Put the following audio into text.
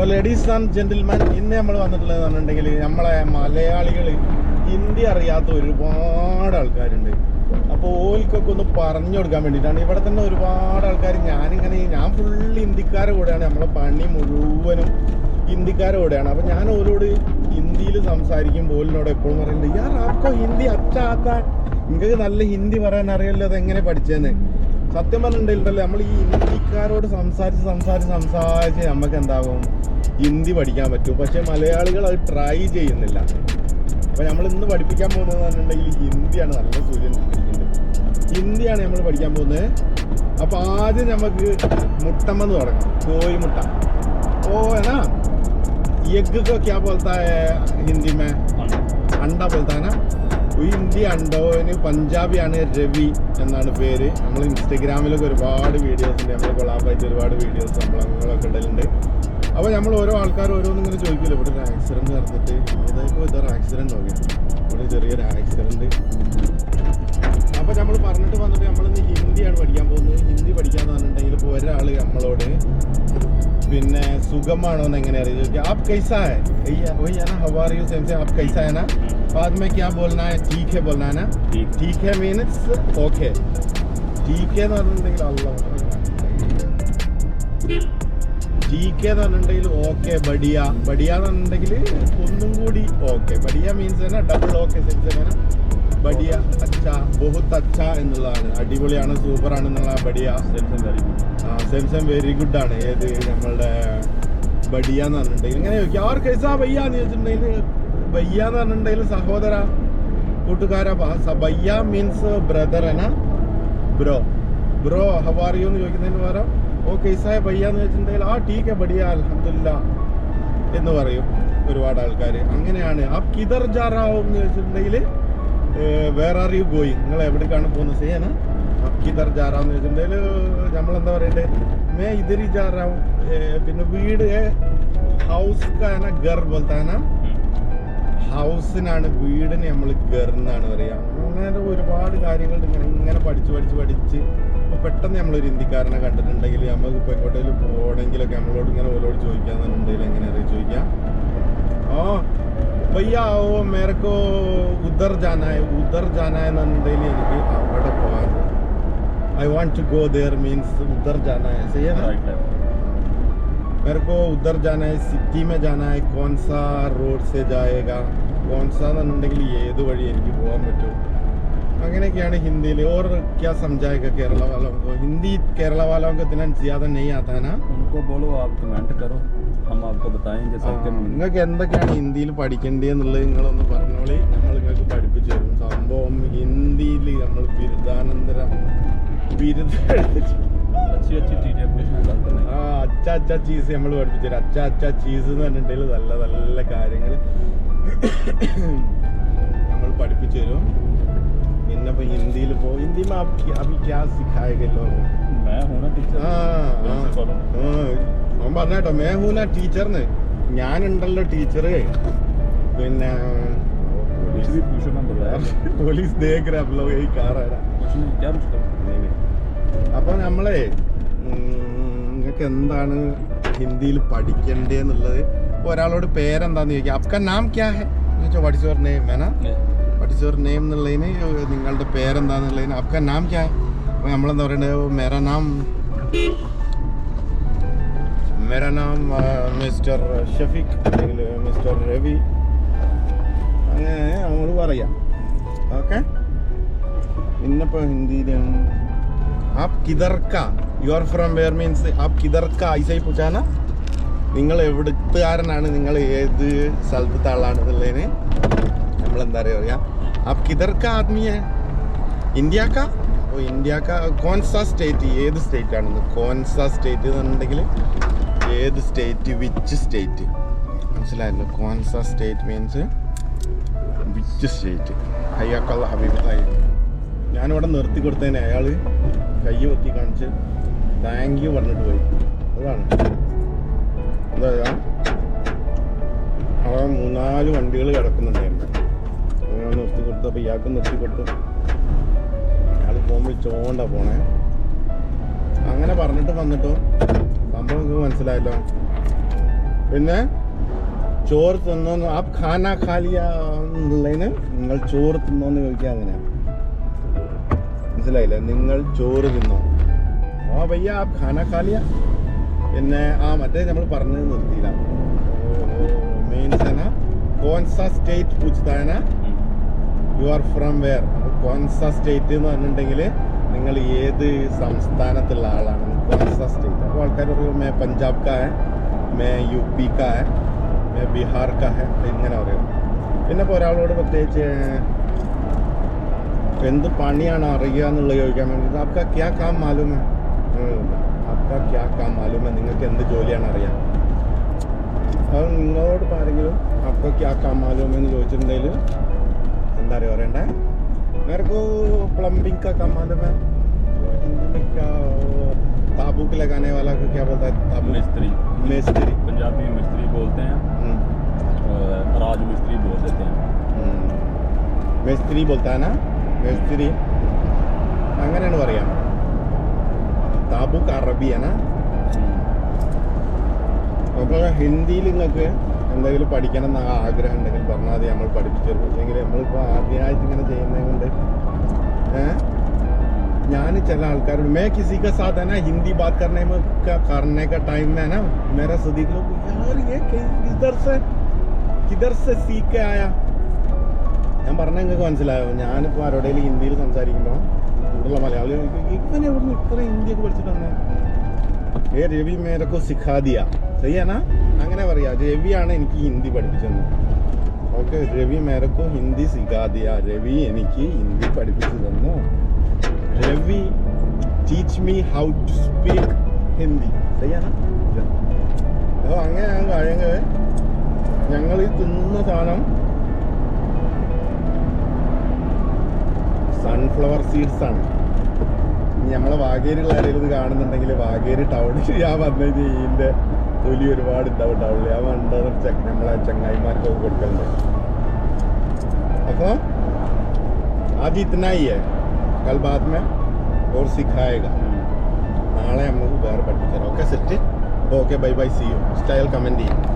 അപ്പോൾ ladies and gentleman ഇന്ന് നമ്മൾ വന്നിട്ടുള്ളത് എന്നുണ്ടെങ്കിൽ നമ്മളെ മലയാളികൾ ഹിന്ദി അറിയാത്ത ഒരുപാട് ആൾക്കാരുണ്ട്. അപ്പോൾ ഓൽക്കൊക്കെ ഒന്ന് പറഞ്ഞു കൊടുക്കാൻ വേണ്ടിയിട്ടാണ്. ഇവിടെ തന്നെ ഒരുപാട് ആൾക്കാർ ഞാനിങ്ങനെ ഞാൻ ഫുൾ ഹിന്ദിക്കാരുടെ കൂടെയാണ്. നമ്മളെ പണി മുഴുവനും ഹിന്ദിക്കാരുടെ കൂടെയാണ്. അപ്പോൾ ഞാൻ ഓരോട് ഹിന്ദിയിൽ സംസാരിക്കുമ്പോൾ ഓലിനോട് എപ്പോഴും പറയുന്നുണ്ട് യാർ ആർക്കോ ഹിന്ദി അച്ചാത്ത. നിങ്ങൾക്ക് നല്ല ഹിന്ദി പറയാൻ അറിയല്ലോ അത് എങ്ങനെ പഠിച്ചതെന്ന് സത്യം പറഞ്ഞിട്ടുണ്ടല്ലേ നമ്മൾ ഈ ഹിന്ദിക്കാരോട് സംസാരിച്ച് സംസാരിച്ച് സംസാരിച്ച് നമുക്ക് എന്താകും ഹിന്ദി പഠിക്കാൻ പറ്റും. പക്ഷേ മലയാളികൾ അത് ട്രൈ ചെയ്യുന്നില്ല. അപ്പോൾ നമ്മൾ ഇന്ന് പഠിപ്പിക്കാൻ പോകുന്നത് പറഞ്ഞിട്ടുണ്ടെങ്കിൽ ഹിന്ദിയാണ് നല്ല സൂര്യൻ ഹിന്ദിയാണ് നമ്മൾ പഠിക്കാൻ പോകുന്നത്. അപ്പോൾ ആദ്യം നമുക്ക് മുട്ടമെന്ന് തുടങ്ങാം. കോഴിമുട്ട. ഓ എന്നാ? എഗ്ഗൊക്കെ ആ ക്യാ പോലത്തെ ഹിന്ദി മേ അണ്ട പോലത്തെ ഇന്ത്യ അണ്ടോവിന് പഞ്ചാബിയാണ് രവി എന്നാണ് പേര്. നമ്മൾ ഇൻസ്റ്റഗ്രാമിലൊക്കെ ഒരുപാട് വീഡിയോസ് ഉണ്ട്. നമ്മൾ കൊളാബായിട്ട് ഒരുപാട് വീഡിയോസ് നമ്മളങ്ങളൊക്കെ ഉണ്ടല്ലുണ്ട് അപ്പോൾ നമ്മൾ ഓരോ ആൾക്കാർ ഓരോന്നും ഇങ്ങനെ ചോദിക്കില്ല ഇവിടെ ഒരു ആക്സിഡന്റ് നടന്നിട്ട് ഏതായപ്പോൾ ഇതൊരു ആക്സിഡന്റ് നോക്കി ഇവിടെ ചെറിയൊരു ആക്സിഡന്റ് അപ്പോൾ നമ്മൾ പറഞ്ഞിട്ട് വന്നിട്ട് നമ്മളിന്ന് ഹിന്ദിയാണ് പഠിക്കാൻ പോകുന്നത്. ഹിന്ദി പഠിക്കാൻ പറഞ്ഞിട്ടുണ്ടെങ്കിൽ ഇപ്പോൾ ഒരാൾ നമ്മളോട് പിന്നെ സുഖമാണോ എന്ന് എങ്ങനെയാണ് ചോദിക്കുക ആപ്പ് കൈസായ ഹവാറിയോ സെൻസ് ആപ്പ് കൈസായനാ है ना हवार यू सेम से आप कैसा है ना बाद में क्या बोलना है ठीक है बोलना है ना ठीक ठीक है मीन्स ഓക്കെ ठीक है എന്ന് പറഞ്ഞിട്ടുണ്ടെങ്കിൽ അല്ല ടീക്ക് എന്ന് പറഞ്ഞിട്ടുണ്ടെങ്കിൽ ഓക്കെ ബഡിയ ബഡിയ എന്ന് പറഞ്ഞിട്ടുണ്ടെങ്കിൽ ഒന്നും കൂടി ഓക്കെ ബഡിയ മീൻസ് തന്നെ ഡബിൾ ഓക്കെ സെൻസ് തന്നെ ബഡിയ അച്ഛ ബഹുത്ത് അച്ഛ എന്നുള്ളതാണ് അടിപൊളിയാണ് സൂപ്പറാണ് എന്നുള്ള ബഡിയ സെൻസം വെരി ഗുഡ് സെൻസം വെരി ഗുഡ് ആണ് ഏത് നമ്മളുടെ ബഡിയ എന്ന് പറഞ്ഞിട്ടുണ്ടെങ്കിൽ ഇങ്ങനെ ചോദിക്കും അവർ കൈസാ ബയ്യ എന്ന് ചോദിച്ചിട്ടുണ്ടെങ്കിൽ ബയ്യ എന്ന് പറഞ്ഞിട്ടുണ്ടെങ്കിൽ സഹോദര കൂട്ടുകാരാ ബയ്യ means brother എന bro bro how are you എന്ന് ചോദിക്കുന്നതിന് പകരം ഓ കൈസായ ബയ്യ എന്ന് ചോദിച്ചിട്ടുണ്ടെങ്കിൽ ആ ടീക്ക് ബടിയ അലഹമില്ല എന്ന് പറയും ഒരുപാട് ആൾക്കാർ അങ്ങനെയാണ്. ആ കിതർ ജാറാവോ എന്ന് ചോദിച്ചിട്ടുണ്ടെങ്കിൽ വേർ ആർ യു ഗോയിങ് നിങ്ങൾ എവിടേക്കാണ് പോകുന്നത്? സേന കിതർ ജാറാന്ന് ചോദിച്ചിട്ടുണ്ടെങ്കിൽ നമ്മളെന്താ പറയണ്ടേ? മേ ഇതിരി ജാറാവും പിന്നെ വീട് ഹൗസ് കാന ഗർ പോലത്താന ഹൗസിനാണ് വീടിന് നമ്മൾ ഗർന്നാണ് പറയാ അങ്ങനെ ഒരുപാട് കാര്യങ്ങൾ ഇങ്ങനെ ഇങ്ങനെ പഠിച്ച് പഠിച്ച് പഠിച്ച് ഇപ്പൊ പെട്ടെന്ന് നമ്മളൊരു ഹിന്ദിക്കാരനെ കണ്ടിട്ടുണ്ടെങ്കിൽ നമുക്ക് ഇപ്പൊ എങ്ങോട്ടെങ്കിലും പോകണമെങ്കിലൊക്കെ നമ്മളോട് ഇങ്ങനെ ഓരോട് ചോദിക്കാന്നുണ്ടെങ്കിൽ എങ്ങനെ അറിയാം ചോദിക്കാം ആ भैया वो मेरे को उधर जाना है उधर जाना है എന്നുണ്ടെങ്കിൽ എനിക്ക് അവിടെ പോകാൻ I want to go there means ഉദ്ധർ जाना है सही है ना राइट मेरे को उधर जाना है सिटी में जाना है कौन सा रोड से जाएगा कौन सा എന്നുണ്ടെങ്കിൽ ഏത് വഴി എനിക്ക് പോകാൻ പറ്റും അങ്ങനെയൊക്കെയാണ് ഹിന്ദിയിൽ और क्या समझाएगा केरला वालों को हिंदी केरला वालों को इतना ज्यादा नहीं आता है ना उनको बोलो आप कमेंट करो हम आपको बताएंगे ആ, सबके നിങ്ങൾക്ക് എന്തൊക്കെയാണ് ഹിന്ദിയിൽ പഠിക്കേണ്ടതെന്നുള്ളത് നിങ്ങളൊന്ന് പറഞ്ഞോളി നമ്മൾ നിങ്ങൾക്ക് പഠിപ്പിച്ചു തരും സംഭവം ഹിന്ദിയിൽ നമ്മൾ ബിരുദാനന്തരം ബിരുദ अच्छी अच्छी चीजें पूछना चाहते ആ हैं അച്ച അച്ച ചീസ് നമ്മൾ പഠിപ്പിച്ചു തരും അച്ച അച്ച ചീസ് എന്ന് പറഞ്ഞിട്ടുണ്ടെങ്കിൽ നല്ല നല്ല കാര്യങ്ങൾ നമ്മൾ പഠിപ്പിച്ചു തരും പിന്നെ ഇപ്പൊ ഹിന്ദിയിൽ പോ ഹിന്ദി में आप क्या- अभी क्या सिखाएंगे लोग मैं हूँ ना टीचर ആ ആ, ആ. അവൻ പറഞ്ഞേട്ടോ മേഹൂന ടീച്ചറിന് ഞാനുണ്ടല്ലോ ടീച്ചർ പിന്നെ कुछ भी पूछो मैं बताया പോലീസ് ദേഖ് रहे आप लोग यही कार है कुछ नहीं क्या पूछता അപ്പോൾ നമ്മളെ നിങ്ങൾക്ക് എന്താണ് ഹിന്ദിയിൽ പഠിക്കേണ്ടതെന്നുള്ളത് ഇപ്പോൾ ഒരാളോട് പേരെന്താന്ന് ചോദിക്കുക അപ്ക നാം ക്യാ ഹെ? ചോദിച്ചാൽ പഠിച്ചവർ നെയിം വേണ യുവർ നെയിം എന്നുള്ളതിന് നിങ്ങളുടെ പേരെന്താന്നുള്ളതിന് അപ്ക നാം ക്യാ ഹെ? അപ്പോൾ നമ്മളെന്താ പറയണ്ടത് മേര നാം. മേര നാം മിസ്റ്റർ ഷഫീഖ് അല്ലെങ്കിൽ മിസ്റ്റർ രവി. അങ്ങനെ നമ്മൾ പറയാം. ഓക്കെ? ഇന്നിപ്പോൾ ഹിന്ദിയിലാണ്. ആപ് കിതർക്ക you are from where means app കിതർക്ക ഐസായി പൂച്ചാന നിങ്ങൾ എവിടുത്തുകാരനാണ്? നിങ്ങൾ ഏത് സ്ഥലത്തെ ആളാണെന്നുള്ളതിന് നമ്മളെന്താ പറയുക പറയാം ആപ് കിതർക്ക ആദ്മിയെ ഇന്ത്യക്ക ഓ ഇന്ത്യക്ക കോൺസ സ്റ്റേറ്റ് ഏത് സ്റ്റേറ്റ് ആണെന്ന് കോൺസ സ്റ്റേറ്റ് എന്നുണ്ടെങ്കിൽ ഏത് സ്റ്റേറ്റ് വിച്ച് സ്റ്റേറ്റ് മനസ്സിലായല്ലോ. കോൺസ സ്റ്റേറ്റ് മീൻസ് വിച്ച് സ്റ്റേറ്റ് അയ്യാക്കുള്ള അഭിപ്രായം ഞാനിവിടെ നിർത്തി കൊടുത്തതിന് അയാൾ കൈ പൊക്കി കാണിച്ച് താങ്ക് യു പറഞ്ഞിട്ട് പോയി. അതാണ്. എന്താ അവിടെ മൂന്നാൽ വണ്ടികൾ കിടക്കുന്നുണ്ടായിരുന്നു അങ്ങനെ നിർത്തി കൊടുത്തു അപ്പോൾ ഇയാൾക്ക് നിർത്തി കൊടുത്തു. അയാൾ ഫോൺ വിളിച്ചോണ്ടാ പോണേ. അങ്ങനെ പറഞ്ഞിട്ട് വന്നിട്ടോ സംഭവം നിങ്ങൾക്ക് മനസ്സിലായല്ലോ. പിന്നെ ചോറ് തിന്നോന്ന് ആ ഖാന ഖാലിയ എന്നുള്ളതിന് നിങ്ങൾ ചോറ് തിന്നോന്ന് ചോദിക്കുക അങ്ങനെയാണ് മനസ്സിലായില്ലേ? നിങ്ങൾ ചോറ് തിന്നോ? ആ വയ്യ ആ ഖാന കാലിയ. പിന്നെ ആ മറ്റേ നമ്മൾ പറഞ്ഞത് നിർത്തിയില്ല. മീൻസ് ആണ് കോൺസ സ്റ്റേറ്റ് പൂച്ചതായന യു ആർ ഫ്രം വെയർ കോൺസ സ്റ്റേറ്റ് എന്ന് പറഞ്ഞിട്ടുണ്ടെങ്കിൽ നിങ്ങൾ ഏത് സംസ്ഥാനത്തുള്ള ആളാണ്? കോൺസ സ്റ്റേറ്റ് അപ്പോൾ ആൾക്കാർ പറയും മേ പഞ്ചാബ് കാ മേ യു പി കാ മേ ബീഹാർ കാ ഇങ്ങനെ പറയും. പിന്നെ ഇപ്പോൾ ഒരാളോട് പ്രത്യേകിച്ച് എന്ത് പണിയാണ് അറിയുക എന്നുള്ളത് ചോദിക്കാൻ വേണ്ടി ആപ്കാ ക്യാ കാം മാലൂം ഹെ ഉം. ആപ്കാ ക്യാ കാം മാലൂം ഹെ നിങ്ങൾക്ക് എന്ത് ജോലിയാണ് അറിയാം അത് നിങ്ങളോട് ഇപ്പം ആരെങ്കിലും ആപ്കാ ക്യാ കാം മാലൂം എന്ന് ചോദിച്ചിട്ടുണ്ടെങ്കിൽ എന്താ പറയുക പറയണ്ടേ मेरे को प्लम्बिंग का काम मालूम है क्या वो ताबूक लगाने वाला को क्या बोलता है ताबूक मिस्त्री मिस्त्री पंजाबी में मिस्त्री बोलते हैं हम्म, और राज मिस्त्री बोल देते हैं हम्म. മിസ്ത്രി ബോൾത്താന മിസ്ത്രി അങ്ങനെയാണ് പറയാം താബൂക്ക് അറബിയാണ് അപ്പോൾ ഹിന്ദിയിൽ നിങ്ങൾക്ക് എന്തെങ്കിലും പഠിക്കണം എന്ന ആഗ്രഹം ഉണ്ടെങ്കിൽ പറഞ്ഞാൽ മതി നമ്മൾ പഠിപ്പിച്ചു തരും അല്ലെങ്കിൽ നമ്മളിപ്പോൾ ആദ്യമായിട്ട് ഇങ്ങനെ ചെയ്യുന്നത് കൊണ്ട് ഏഹ് ഞാൻ ചില ആൾക്കാരോട് मैं किसी के साथ है ना हिंदी बात करने में का करने का टाइम में है ना मेरा सदीक लोग यार ये कि- किधर से किधर से सीख के आया ഞാൻ പറഞ്ഞ നിങ്ങൾക്ക് മനസ്സിലായോ? ഞാനിപ്പോൾ ആരോടെങ്കിലും ഹിന്ദിയിൽ സംസാരിക്കുമ്പോൾ കൂടുതലുള്ള മലയാളികൾ ഇവൻ ഇവിടുന്ന് ഇത്ര ഹിന്ദിയൊക്കെ പഠിച്ചിട്ട് വന്നേ? ഏ രവി മേരക്കോ സിഖാദിയ. ശരിയാണ? അങ്ങനെ പറയാ. രവിയാണ് എനിക്ക് ഹിന്ദി പഠിപ്പിച്ചത്. ഓക്കെ രവി മേരക്കോ ഹിന്ദി സിഖാദിയ. രവി എനിക്ക് ഹിന്ദി പഠിപ്പിച്ചു തന്നു. Ravi teach me how to speak Hindi. ശരിയാണ്? അപ്പോൾ അങ്ങനെയാണ് കാര്യങ്ങൾ ഞങ്ങൾ ഈ തിന്നുന്ന സാധനം സൺഫ്ലവർ സീഡ്സ് ആണ് ഇനി നമ്മളെ വാഗേരിയുള്ള ആരെങ്കിലും ഇത് കാണുന്നുണ്ടെങ്കിൽ വാഗേരി ടൗണിൽ ഞാൻ വന്നു കഴിഞ്ഞാൽ ഇതിൻ്റെ തൊലി ഒരുപാട് ഉണ്ടാവും ടൗണിൽ ഞാൻ പണ്ട് ചെക്ക നമ്മളെ ചങ്ങായിമാർക്കൊക്കെ കൊടുക്കലുണ്ട് അപ്പോൾ आज इतना ही है कल बाद में और सिखाएगा നാളെ നമുക്ക് വേറെ പഠിപ്പിച്ചു തരാം okay set okay bye bye see you style comment ചെയ്യും